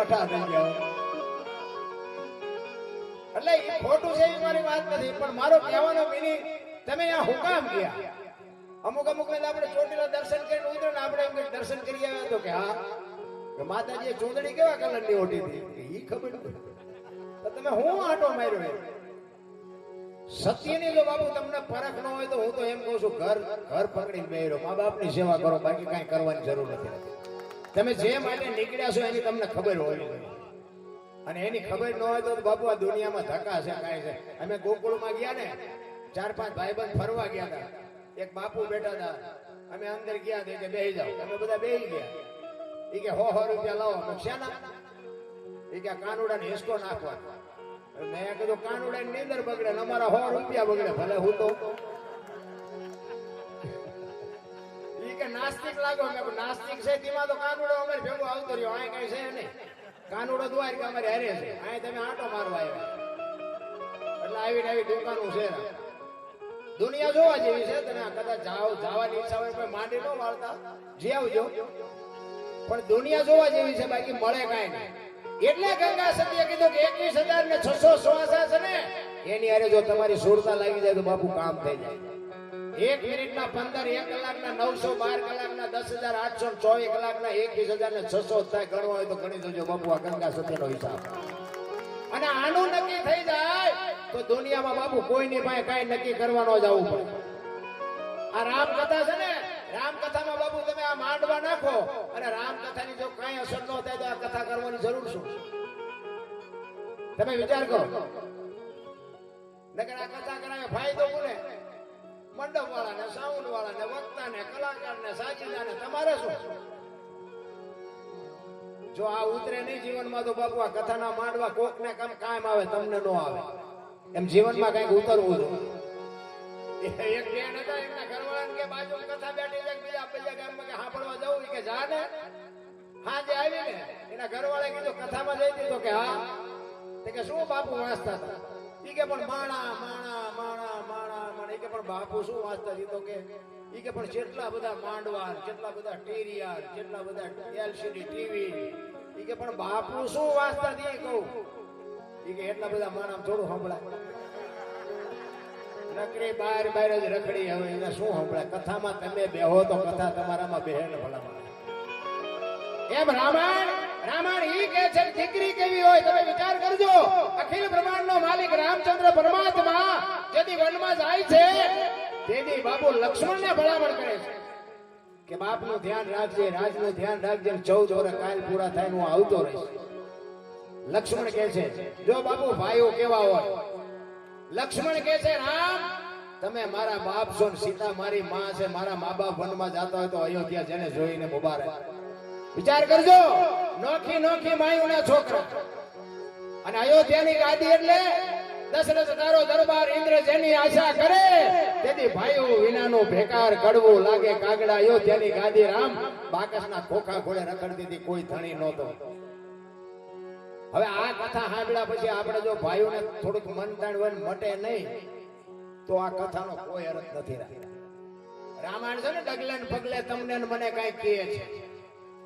મઠા થઈ ગયા એટલે એ ખોટું છે એ મારી વાત નથી, પણ મારો કહેવાનો મિનિંગ તમે આ હુકામ ગયા? અમુક અમુક વેલા આપણે ચોટીલા દર્શન કરીને ઉતરે ને આપણે એમ દર્શન કરી આવ્યા તો કે હા, કે માતાજીએ ચૂંદડી કેવા કલરની ઓઢી હતી? એ ખબર તો તમે હું આટો માર્યો સત્યની જો બાબુ તમને પરખ ન હોય તો હું તો એમ કહું છું, ઘર ઘર પકડીને બેરો મા બાપની સેવા કરો, બાકી કાંઈ કરવાની જરૂર નથી. તમે જે માટે નીકળ્યા છો એની તમને ખબર હોય. અને એની ખબર ન હોય તો બાપુ આ દુનિયામાં ધક્કા છે, કાંઈ છે. અમે ગોકુળમાં ગયા ને, ચાર પાંચ ભાઈબંધ ફરવા ગયા હતા. એક બાપુ બેઠા હતા. અમે અંદર ગયા હતા કે બેહી જાઓ. અમે બધા બેહી ગયા. એ કે હો હો, રૂપિયા લાવો. શાના? એ કે કાનુડા ને હિસકો નાખવા મેં કીધું કાનુડા ની અંદર બગડે અમારા હો રૂપિયા બગડે, ભલે હું તો નાસ્તિક લાગો મેં નાસ્તિક છે, તેમાં તો કાનુડો અમારે ભેગો આવતો રહ્યો અહીં કઈ છે નહીં. કાનુડો દ્વાર કે અમારે હારે છે અહીં તમે આંટો મારવા આવ્યા. એટલે આવી આવી દુકાનો છે. દુનિયા જોવા જેવી છે, તમે કદાચ જાઓ, જવાની ઈચ્છા હોય માંડી ન વાળતા. જી આવજો. પણ દુનિયા જોવા જેવી છે, બાકી મળે કાંઈ નહીં. એટલે ગંગા સતીએ કીધું કે એકવીસ હજાર ને છસો શ્વાસા છે ને? એની હારે જો તમારી સુરતા લાગી જાય તો બાપુ કામ થઈ જાય. એક મિનિટના પંદર, એક કલાકના નવસો, બાર કલાકના દસ હજાર, આઠસો ચોવીસ કલાકના એકવીસ હજાર ને છસો થાય. ગણવા હોય તો ગણી દેજો બાપુ, આ ગંગા સતીનો હિસાબ. અને આનું નક્કી થઈ જાય તો દુનિયામાં બાપુ કોઈની પાસે કાંઈ નક્કી કરવાનો જવું પડે. આ રામકથા છે ને, રામકથામાં બાપુ તમે આ માંડવા નાખો અને રામકથાની જો કાંઈ અસર ન થાય તો આ કથા કરવાની જરૂર શું તમે વિચાર કરો. નકર આ કથા કરાવે ફાયદો કોને? મંડપ વાળાને સાઉન્ડ વાળાને વક્તાને, કલાકારને સાચીદાને તમારે શું? જો આ ઉતરે નહીં જીવનમાં તો બાપુ આ કથાના માંડવા કોકને કામ કાયમ આવે, તમને નો આવે. એમ જીવનમાં કંઈક ઉતરવું જોઈએ. કે કથા બેઠી છે બીજા બીજા ગામમાં કે કે જા આવી એના ઘરવાળા કીધું, કથામાં જઈ તો કે હા. કે શું બાપુ વાંચતા હતા? કે પણ માણા માણા પણ બાપુ શું વાંચતા હતી તો કે, ઈ કે પણ જેટલા બધા માંડવા, જેટલા બધા ટીરિયા, જેટલા બધા એલસીડી ટીવી ઈ કે પણ બાપુ શું વાંચતા હતી કહું. ઈ કે એટલા બધા માણા થોડું સંભળાય. નકરી બાર બાર જ રખડી હવે, એને શું સંભળાય? કથામાં તમે બેહો તો કથા તમારામાં બેહે ને ભલામણ. એમ રામાયણ રામાયણ ઈ કે છે દીકરી કેવી હોય, તમે વિચાર કરજો. અખિલ બ્રહ્માંડનો માલિક રામચંદ્ર પરમાત્મા જેથી વનમાં જાય છે તેથી બાપુ લક્ષ્મણને ભલામણ કરે છે કે બાપનું ધ્યાન રાખજે, રાજનું ધ્યાન રાખજે ચૌદ વર્ષ કાલ પૂરા થાય હું આવતો રહીશ. લક્ષ્મણ કે છે, જો બાપુ ભાઈઓ કેવા હોય? લક્ષ્મણ કે છે, રામ, તમે મારા બાપ છો ને સીતા મારી માં છે, મારા મા બાપ વનમાં જતા હોય તો અયોધ્યા જેને જોઈને મુબારક. વિચાર કરજો, નોખી નોખી માયુના છોકરા. અને અયોધ્યાની ગાદી એટલે દશરથ તારો દરબાર ઇન્દ્ર જેની આશા કરે, તેથી ભાઈઓ વિનાનો ભેકાર કડવું લાગે કાગડાયો, તેની ગાદી રામ બાકસના ખોખા ખોળે રખડતી હતી કોઈ ધણી નહોતો. હવે આ કથા સાંભળ્યા પછી આપણે જો ભાઈઓને થોડુંક મન તાણવન મટે નહીં, તો આ કથાનો કોઈ અર્થ નથી રામાયણ છે ને ડગલે પગલે તમને મને કઈ કહે છે.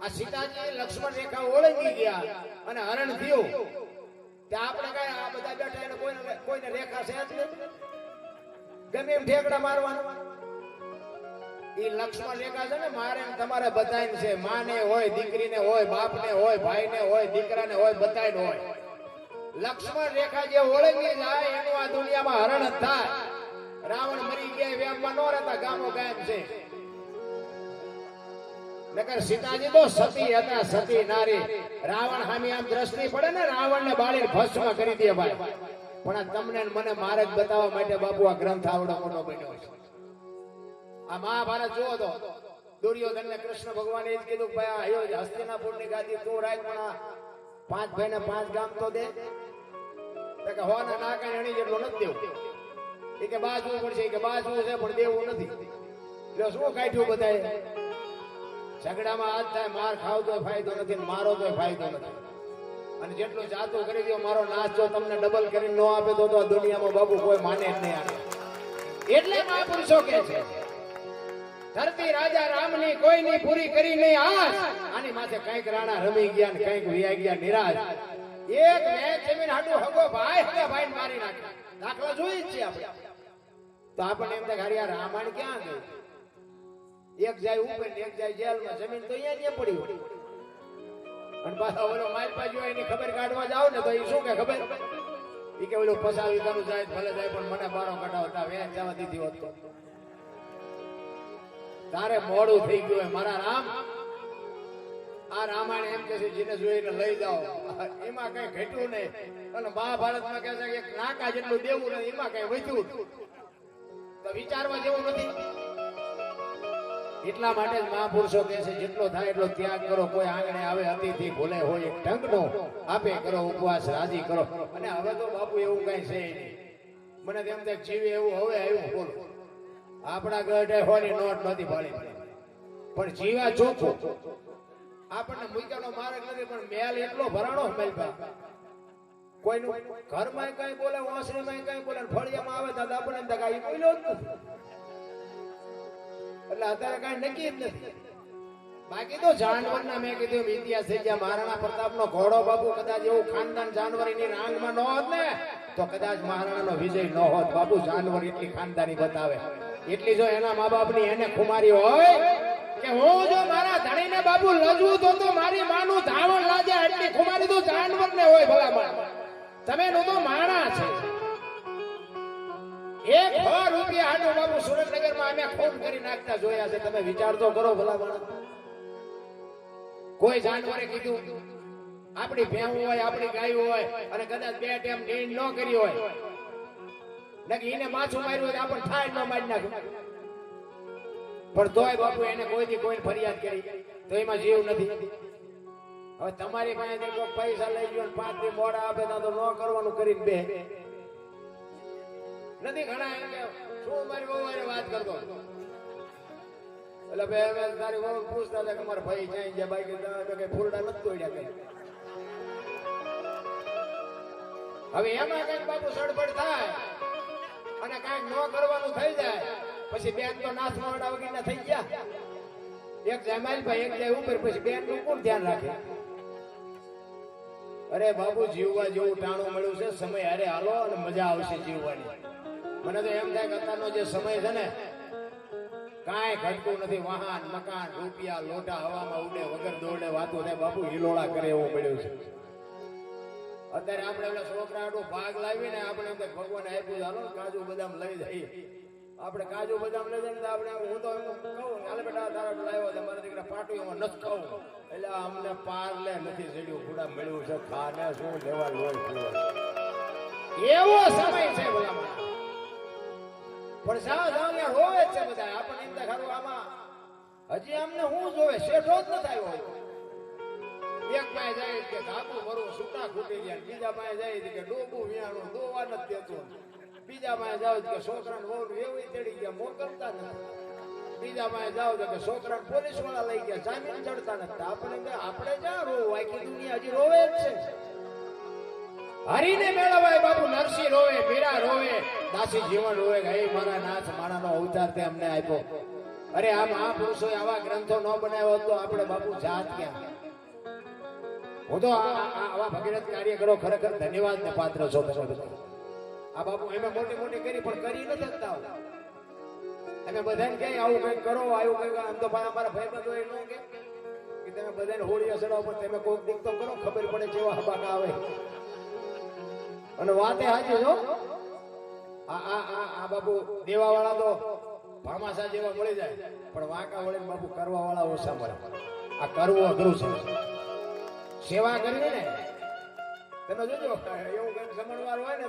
આ સીતાજી લક્ષ્મણ રેખા ઓળંગી ગયા અને હરણ થયું. ત્યાં આપણે કઈ આ બધા છે જ ગમે એમ ઠેકડા મારવાના. છે ને હોય હોય, બાપને હોય હોય, દીકરાને હોય બધાને હોય. લક્ષ્મણ રેખા જે ઓળંગી જાય, એનું આ દુનિયામાં હરણ જ થાય. રાવણ મરી ગયા વ્યામમાં ન રહેતા ગામો ગાયબ છે. નકર સીતાજી તો સતી હતા, સતી નારી. રાવણ સામે આમ દ્રષ્ટિ પડે ને રાવણ ને બાળી ભસ્મ કરી દે ભાઈ. પણ તમને મને માર્ગ બતાવવા માટે બાપુ આ ગ્રંથ આવડો મોટો બન્યો છે. આ મહાભારત જુઓ તો દુર્યોધન ને કૃષ્ણ ભગવાને એ જ કીધું ભાઈ આયો હસ્તિનાપુરની ગાદી તું રાખ, પણ પાંચ ભાઈ ને પાંચ ગામ તો દે. કે હોના ના કઈ અણી જેટલું નથી દેવું. એ કે બાજવું પડશે કે બાજવું છે, પણ દેવું નથી. એટલે શું કાઢ્યું બધાએ? ઝઘડામાં હાથ થાય, માર ખાવ તો ફાયદો નથી મારો તો ફાયદો નથી. અને જેટલું જાતું કરી દો, મારો જો તમને ડબલ કરીને ન આપે તો આ દુનિયામાં બાબુ કોઈ માને જ નહીં એટલે મહાપુરુષો કે છે, ધરતી રાજા રામની કોઈની પૂરી કરી નહીં આશ આની માથે કંઈક રાણા રમી ગયા ને કંઈક વિયા ગયા, નિરાશ. એક મેચ જમીન હાટુ હગો ભાઈ હગા ભાઈ મારી નાખ્યા દાખલા જોઈ જ છે આપણે. તો આપણને એમ થાય રામાયણ ક્યાં ગઈ એક જાય ઉપર એક જાય જેલમાં. જમીન તો અહીંયા ત્યાં પડી હોય. અને પાછા ઓલો માલ બાજુ એની ખબર કાઢવા જાવ ને તો એ શું કે ખબર? એ કે ઓલો પસાવી તારું જાય, ભલે જાય, પણ મને બારો કઢાવતા વેચ જવા દીધી હોત તારે મોડું થઈ ગયું મારા રામ, આ રામાયણ એમ કે છે, જેને જોઈને લઈ જાઓ. એમાં કઈ ઘટ્યું નહીં. અને મહાભારતમાં કહે છે કે નાકા જેટલું દેવું નહીં, એમાં કઈ વધ્યું. વિચારવા જેવું નથી. એટલા માટે મહાપુરુષો કહે છે, જેટલો થાય એટલો ત્યાગ કરો, કોઈ આંગણે આવે અતિથિ, ભૂલે હોય એક ટંકનો આપે કરો ઉપવાસ, રાજી કરો. અને હવે તો બાપુ એવું કઈ છે મને તેમ થાય, જીવે એવું હવે આવ્યું, બોલો. આપણા ગઢે હોની નોટ નથી પાડી. પણ જીવા ચોખ્ખું આપણને મૂક્યાનો માર્ગ નથી, પણ મેલ એટલો ભરાણો મેલભા. કોઈનું ઘરમાં કઈ બોલે, ઓસરીમાં કઈ બોલે, ફળિયામાં આવે, દાદા આપણને થાય એ કોઈ લો એટલે અત્યારે કઈ નક્કી જ નથી. બાકી તો જાનવરના મેં કીધું ઇતિહાસ થઈ ગયા. મહારાણા પ્રતાપનો ઘોડો બાબુ કદાચ એવું ખાનદાન જાનવર એની રાંગમાં ન હોત ને, તો કદાચ મહારાણાનો વિજય ન હોત. બાબુ જાનવર એટલી ખાનદાની બતાવે. એટલી જો એના મા બાપની એને ખુમારી હોય કે હું જો મારા ધણીને બાબુ લજવું તો તો મારી માનું ધાવણ લાજે એટલી ખુમારી તો જાનવર ને હોય ભલા તમે નું તો માણા છે. એક સો રૂપિયા હાટુ બાબુ સુરેન્દ્રનગરમાં અમે ફોન કરી નાખતા જોયા છે. તમે વિચાર કરો ભલા માણસ કોઈ જાનવરે કીધું, આપણી ભેંસ હોય, આપણી ગાયું હોય અને કદાચ બે ટાઈમ નીંદ ન કરી હોય. નકી એને માછું માર્યું હોય આપણે થાય ન મારી નાખ્યું પણ તોય બાપુ એને કોઈથી કોઈ ફરિયાદ કરી. તો એમાં જીવ નથી. હવે તમારી પાસે પૈસા લઈ ગયો પાંચથી મોડા આપે તો ન કરવાનું કરીને બે. નથી ઘણા એમ કે, શું મારી બહુ મારી વાત કરતો? એટલે બે અમે તારી બહુ પૂછતા કે મારા ભાઈ જાય છે બાઈક કઈ ફૂલડા નથી તોડ્યા કઈ હવે એમાં કંઈક બાપુ સડબડ થાય અને કંઈક ન કરવાનું થઈ જાય, પછી બેન તો નાશ વડા વગેરે થઈ ગયા. એક જાય માલભાઈ, એક જાય ઉપર પછી બેનનું કોણ ધ્યાન રાખે? અરે બાબુ જીવવા જેવું ટાણું મળ્યું છે, સમય અરે હાલો અને મજા આવશે જીવવાની. મને તો એમ થાય કે અત્યારનો જે સમય છે ને, કાંઈ ઘટતું નથી. વાહન, મકાન, રૂપિયા, લોટા, હવામાં ઉડે, વગર દોડે, વાતો થાય. બાપુ, હિલોળા કરે એવું મળ્યું છે. અત્યારે આપણે ઓલા છોકરાનો ભાગ લાવીને આપણે એમ ભગવાન આપ્યું ચાલો કાજુ બદામ લઈ જઈએ. આપણે કાજુ બદામ લઈ જઈએ આપણે હું તો એમ કહું, હાલે બેટા, તારા લાવ્યો છે. મારા દીકરા પાટું એમાં નથી ખાવું. એટલે અમને પાર લે નથી ચડ્યું. ખુડા મળ્યું છે, ખાને શું લેવા લોહી એવો સમય છે માણસ. પણ સાવ રોવે જ છે બધા. આપણને એમ થાય આમાં. હજી અમને હું જોવે, શેઠો જ નથી આવ્યો એક પાસે જાય કે ધાબુ ભરવું છૂટા ખૂટી ગયા. બીજા પાસે જાય કે ડોબું, વિયાણું દોવા નથી દેતું બીજા પાસે જાવ કે છોકરાને વહુ એવી તેડી ગયા, મોકલતા નથી. બીજા પાસે જાવ કે છોકરા પોલીસવાળા લઈ ગયા, જામીન ચડતા નથી. આપણે આપણે ક્યાં રોવું? આખી દુનિયા હજી રોવે જ છે. હરીને મેળવાય, બાપુ નરસિંહ રોવે મીરા રોવે, દાસી જીવન રોવે હે મારા નાથ માણાનો અવતાર તે અમને આપ્યો. અરે આ મહાપુરુષો આવા ગ્રંથો ન બનાવ્યો તો આપણે બાપુ જાત ક્યાં? હું તો આવા ભગીરથ કાર્ય કરો ખરેખર ધન્યવાદ ને પાત્ર છો તમે બધા. આ બાપુ એમે મોટી મોટી કરી, પણ કરી નથી શકતા અમે બધાને કહે આવું કંઈક કરો, આવું કંઈક, આમ તો ભાઈ અમારા ભાઈ બધો એ કે તમે બધાને હોળી અસડાવો પણ તમે કોઈક દીક તો કરો, ખબર પડે કેવા હબાકા આવે. અને વાતે હાજી જો. આ આ આ આ દેવા વાળા તો ભામાસા જેવા મળી જાય. પણ વાંકા વળે બાપુ કરવા વાળા ઓછા મળે. આ કરવું અઘરું છે. સેવા કરીને ને. તમે જોજો, એવું કઈ જમણવાર હોય ને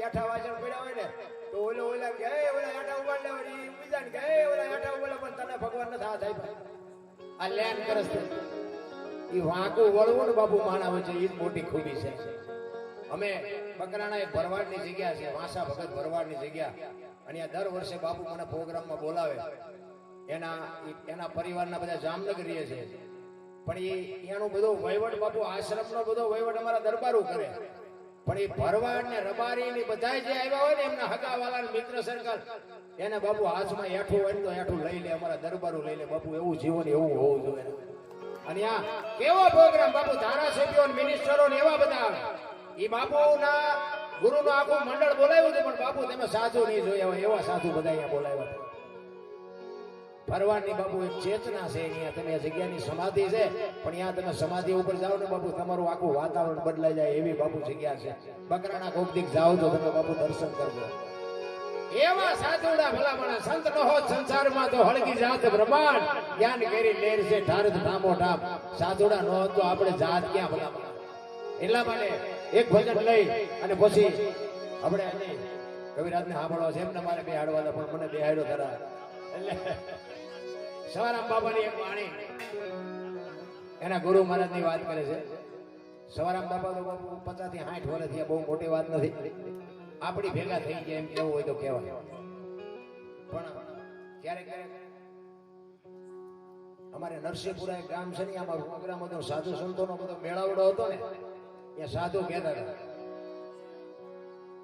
યાઠા વાસણ પડ્યા હોય ને, તો ઓલો ઓલા કે "એ ઓલા યાઠા ઉપાડ લે વળી બીજા કે "એ ઓલા યાઠા ઉપાડ પણ તને ભગવાન ના હાથ થાય આ લેન કરસ એ વાંકું વળવું ને બાપુ માણા છે એ જ મોટી ખૂબી છે. અમે બકરાણા એક ભરવાડની જગ્યા છે, વાંસા ભગત ભરવાડની જગ્યા. અને દર વર્ષે બાપુ મને પ્રોગ્રામમાં બોલાવે. એના એના પરિવારના બધા જામનગરીએ છે. પણ એ, એનો બધો વહીવટ બાપુ, આશ્રમનો બધો વહીવટ અમારા દરબારો કરે. પણ એ ભરવાડ ને રબારી ને બધા જે આવ્યા હોય ને એમના હગાવાલા મિત્ર સર્કલ, એને બાપુ હાથમાં એઠું હોય તો એઠું લઈ લે, અમારા દરબારું લઈ લે. બાપુ એવું જીવન, એવું હોવું જોઈએ. અને આ કેવો પ્રોગ્રામ બાપુ ધારાસભ્યો મિનિસ્ટરો ને એવા બધા આવે. એ બાપુના ગુરુનું આખું મંડળ બોલાવ્યું હતું, પણ બાપુ તમે સાધુ નહીં જોયા હોય, એવા સાધુ બધા અહીંયા બોલાવ્યા ભરવાડની બાપુ એક ચેતના છે, અહીંયા તમે જગ્યાની સમાધિ છે, પણ અહીંયા તમે સમાધિ ઉપર જાઓ ને બાપુ, તમારું આખું વાતાવરણ બદલાઈ જાય એવી બાપુ જગ્યા છે. બકરાના કોકદીક જાઓ તો તમે બાપુ દર્શન કરજો. એવા સાધુડા ભલામણા સંત નો હોત, સંસારમાં તો હળગી જાત બ્રહ્માંડ. જ્ઞાન કરી લેર છે ઠારત ઠામો ઠામ સાધુડા નો હોત તો આપણે જાત ક્યાં ભલામણા? એટલા માટે એક ભજન લઈ અને પછી આપણે કવિરાજને સાંભળવા છે. એમને મારે બે હાડવા પણ મને બે હાડો ખરા. એટલે સવારામ બાબાની એક વાણી. એના ગુરુ મહારાજની વાત કરે છે. સવારામ બાબા તો પચાસથી સાઠ વર્ષ થયા બહુ મોટી વાત નથી. આપણી ભેગા થઈ ગયા એમ કેવું હોય તો કહેવાય. પણ ક્યારેક ક્યારેક અમારે નરસિંહપુરા એક ગામ છે ને, આમાં પ્રોગ્રામ હતો, સાધુ સંતોનો બધો મેળાવડો હતો ને એ સાધુ કહેતા હતા.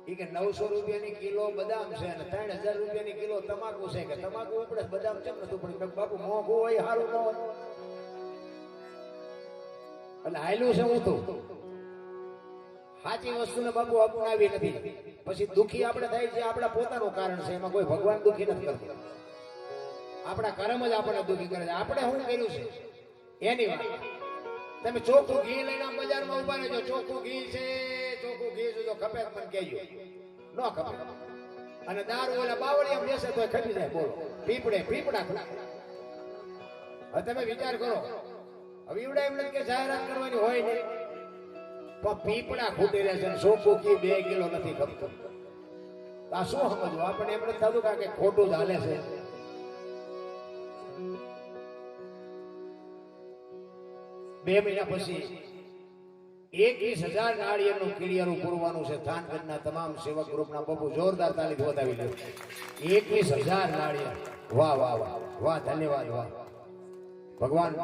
કે નવસો રૂપિયાની કિલો બદામ છે અને ત્રણ હજાર રૂપિયાની કિલો તમાકુ છે. કે તમાકુ ઉપડે બદામ કેમ નતું પણ બાપુ, મોંઘું હોય સારું ન હોય. એટલે હાયલું છે હું તો. સાચી વસ્તુને બાપુ અપનાવી નથી. પછી દુખી આપણે થાય છે આપણા પોતાનું કારણ છે. એમાં કોઈ ભગવાન દુખી નથી કરતો. આપણા કર્મ જ આપણને દુખી કરે છે. આપણે શું કર્યું છે? એની વાત. તમે ચોખ્ખું ઘી લઈને બજારમાં ઊભા રહેજો. ચોખ્ખું ઘી છે, ચોખ્ખું ઘી છે, જો ખપે મને કહેજો. ન ખપે. અને દારૂ ઓલા બાવળી એમ બેસે તો ખપી જાય, બોલો. પીપડે પીપડા હવે તમે વિચાર કરો. હવે એવડા એમ કે જાહેરાત કરવાની હોય નહીં. પણ પીપડા ખૂટી રહે છે ચોખ્ખું ઘી બે કિલો નથી ખપતું. આ શું સમજવું? આપણે એમ નથી થતું કે ખોટું જ હાલે છે. બે મહિના પછી એકવીસ હજાર નાળિયેરનું કિડિયારું પૂરવાનું છે. થાનગઢના તમામ સેવક ગ્રુપના બબુ જોરદાર તાલીમ બતાવી લ્યો. એકવીસ હજાર નાળિયેર. વાહ વાહ વાહ વાહ, ધન્યવાદ, વાહ. ભગવાન,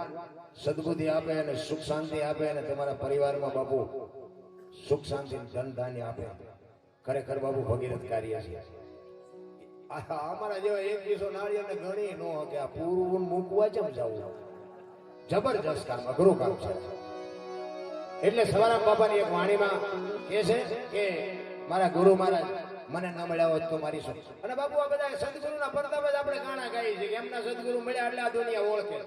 સદબુદ્ધિ આપે અને સુખ શાંતિ આપે અને તમારા પરિવારમાં બાપુ સુખ શાંતિ ધન ધાન્ય આપે. ખરેખર બાબુ ભગીરથ કાર્ય છે. અમારા જેવા એકવીસો નાળિયેરને ગણી ન કે આ પૂરું મૂકવા ચમ જવું? જબરજસ્ત કામ અઘરું કામ છે. એટલે સવારામ બાપાની એક વાણીમાં કહે છે કે, મારા ગુરુ મહારાજ, મને ન મળ્યા હોત તો મારી શું? અને બાપુ આ બધા સદગુરુના પરતાપ જ આપણે ગાણા ગાઈએ છીએ એમના સદગુરુ મળ્યા એટલે આ દુનિયા ઓળખે.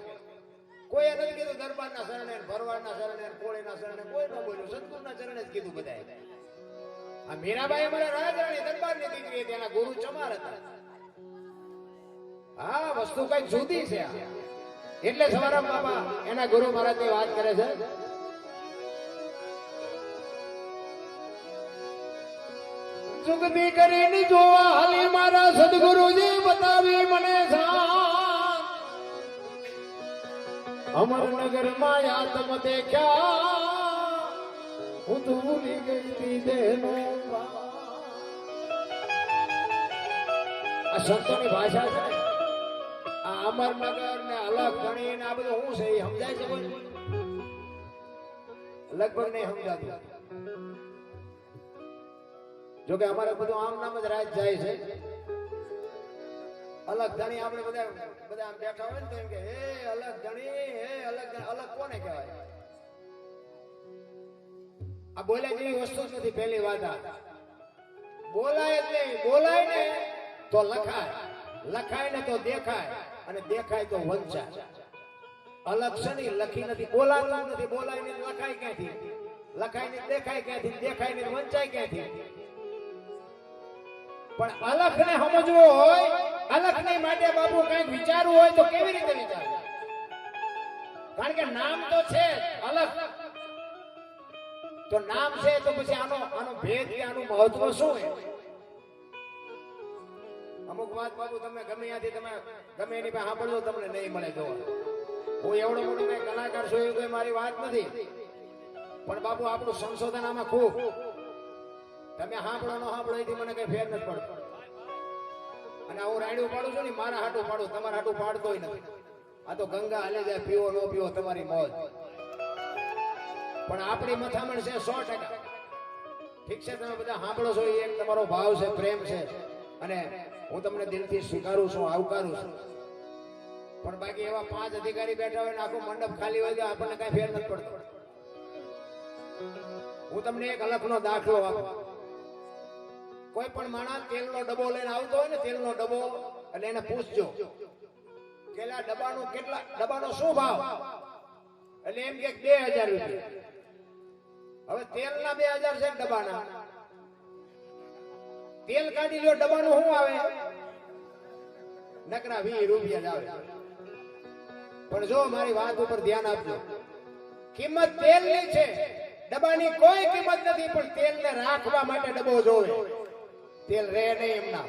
કોઈ નથી કીધું દરબારના શરણે ભરવાડના શરણે કોળીના શરણે, કોઈ ન બોલ્યું. સદગુરુના શરણે જ કીધું બધાએ. આ મીરાબાઈ અમારા રાજરાણી દરબારની દીકરી હતી, એના ગુરુ ચમાર હતા. હા વસ્તુ કંઈક જુદી છે આ. એટલે સવારામ બાબા એના ગુરુ મહારાજની વાત કરે છે. જુગતી કરીને જોવા હાલી મારા સદગુરુજી બતાવી મને અમરનગરમાં આત્મ દેખ્યા. હું ભૂલી ગઈ દેનો આ સંતોની ભાષા છે. અમરનગર ને અલગ ગણી ને આ બધું શું છે એ સમજાય છે લગભગ નહીં સમજાતું. જો કે અમારે બધું આમ નામ જ રાજ જાય છે. અલગ ધણી આપણે બધા બધા આમ બેઠા હોય ને તો કે, હે, અલગ ધણી, હે, અલગ અલગ કોને કહેવાય? આ બોલાય જેવી વસ્તુ જ નથી પહેલી વાત આ. બોલાય જ નહીં, બોલાય ને તો લખાય. લખાય ને તો દેખાય. અને દેખાય તો વંચા અલગ નહીં લખી નથી, બોલાતું નથી, બોલાય ને લખાય ક્યાંથી? લખાય ને દેખાય ક્યાંથી? દેખાય ને વંચાય ક્યાંથી? પણ અલખ ને સમજવું હોય અલખ ને માટે બાબુ કંઈક વિચારવું હોય તો કેવી રીતે વિચારવું? કારણ કે નામ તો છે અલખ. તો નામ છે તો પછી આનો આનો ભેદ કે આનું મહત્વ શું છે અમુક વાત બાબુ તમે ગમે ત્યાંથી તમે ગમે એની પાસે સાંભળજો, તમને નહીં મળે જોવા. હું એવડો મોટો મેં કલાકાર છું એવું કોઈ મારી વાત નથી. પણ બાબુ આપણું સંશોધન આમાં ખૂબ. તમે સાંભળો ન સાંભળો, એથી મને કઈ ફેર નથી પડતો. અને હું રાયડું પાડું છું ને, મારા હાટું પાડું, તમારા હાટું પાડતો નથી. આ તો ગંગા હાલે જાય, પીવો નો પીવો તમારી મોજ. પણ આપણી મથામણ છે સો ટકા. ઠીક છે, તમે બધા સાંભળો છો, એ એક તમારો ભાવ છે, પ્રેમ છે. અને હું તમને દિલથી સ્વીકારું છું, આવકારું છું. પણ બાકી એવા પાંચ અધિકારી બેઠા હોય ને આખો મંડપ ખાલી હોય તો આપણને કઈ ફેર નથી પડતો. હું તમને એક અલગનો દાખલો આપું. કોઈ પણ માણસ તેલનો ડબ્બો લઈને આવતો હોય ને તેલનો ડબ્બો એટલે એને પૂછજો કેલા ડબ્બાનો કેટલા, ડબ્બાનો શું ભાવ? એટલે એમ કે બે હજાર રૂપિયા. હવે તેલના બે હજાર છે ડબ્બાના? તેલ કાઢી લ્યો, ડબ્બાનું શું આવે? નકરા વી રૂપિયા જ આવે. પણ જો મારી વાત ઉપર ધ્યાન આપજો. કિંમત તેલની છે. ડબ્બાની કોઈ કિંમત નથી, પણ તેલને રાખવા માટે ડબ્બો જોવે. તેલ રહે નહીં એમના.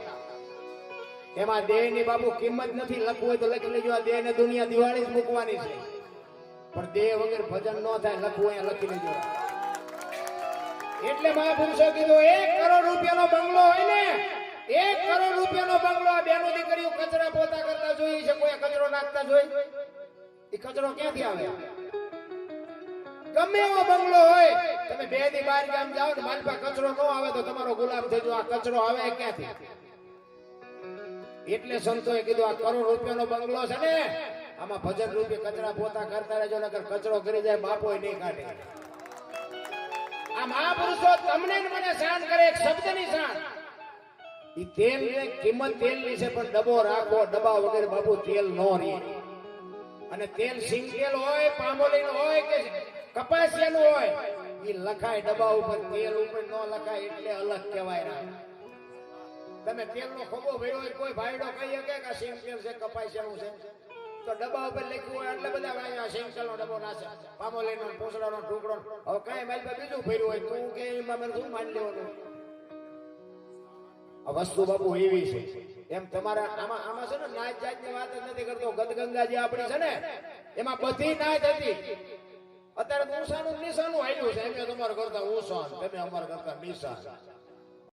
એમાં દેહની બાબુ કિંમત નથી લખવું હોય તો લખી લેજો, આ દેહ ને દુનિયા દિવાળી જ મૂકવાની છે. પણ દેહ વગર ભજન ન થાય, લખવું અહીંયા લખી લેજો. એટલે મહાપુરુષો કીધું, એક કરોડ રૂપિયાનો બંગલો હોય ને, એક કરોડ રૂપિયાનો બંગલો આ બેનો દીકરીઓ કચરા પોતા કરતા જોઈ છે, કોઈ કચરો નાખતા જોઈ? એ કચરો ક્યાંથી આવે? ગમે એવો બંગલો હોય, તમે બે દી બાર ગામ જાઓ ને, મારી પાસે કચરો ન આવે તો તમારો ગુલામ થઈ જાઓ આ કચરો આવે ક્યાંથી? એટલે સંતોએ કીધું, આ કરોડ રૂપિયાનો બંગલો છે ને, આમાં ભજન રૂપે કચરા પોતા કરતા રહેજો, નકર કચરો કરી જાય બાપો નહીં કાઢે. આ મહાપુરુષો તમને મને શાન કરે, એક શબ્દની શાન. એ તેલ કિંમત તેલની છે પણ ડબ્બો રાખો ડબ્બા વગર બાપુ તેલ નો રે અને તેલ સિંગેલ હોય, પામોલીન હોય કે કપાસિયાનું હોય એ લખાય ડબ્બા ઉપર, તેલ ઉપર ન લખાય એટલે અલગ કહેવાય રાખે તમે તેલનો ખોબો ભર્યો હોય, કોઈ ભાઈડો કહી શકે કે સિંગેલ છે, કપાસિયાનું છે. તો ડબ્બા ઉપર લખ્યું હોય એટલે બધા વાળા સિંગતેલનો ડબ્બો નાશે પામોલીનો પૂછડાનો ટુકડો. હવે કાંઈ મારી પાસે બીજું ફેર્યું હોય, તું કે એમાં મને શું માની લેવાનું? આ વસ્તુ બાપુ એવી છે. એમ તમારા આમાં આમાં છે ને નાચ જાતની વાત જ નથી કરતો. ગદગંગા જે આપણી છે ને, એમાં બધી નાચ હતી. અત્યારે ઊંસાનું નિશાનું આવ્યું છે. એમ તમારે કરતા ઊંસાન તમે અમારે કરતા નિશાન.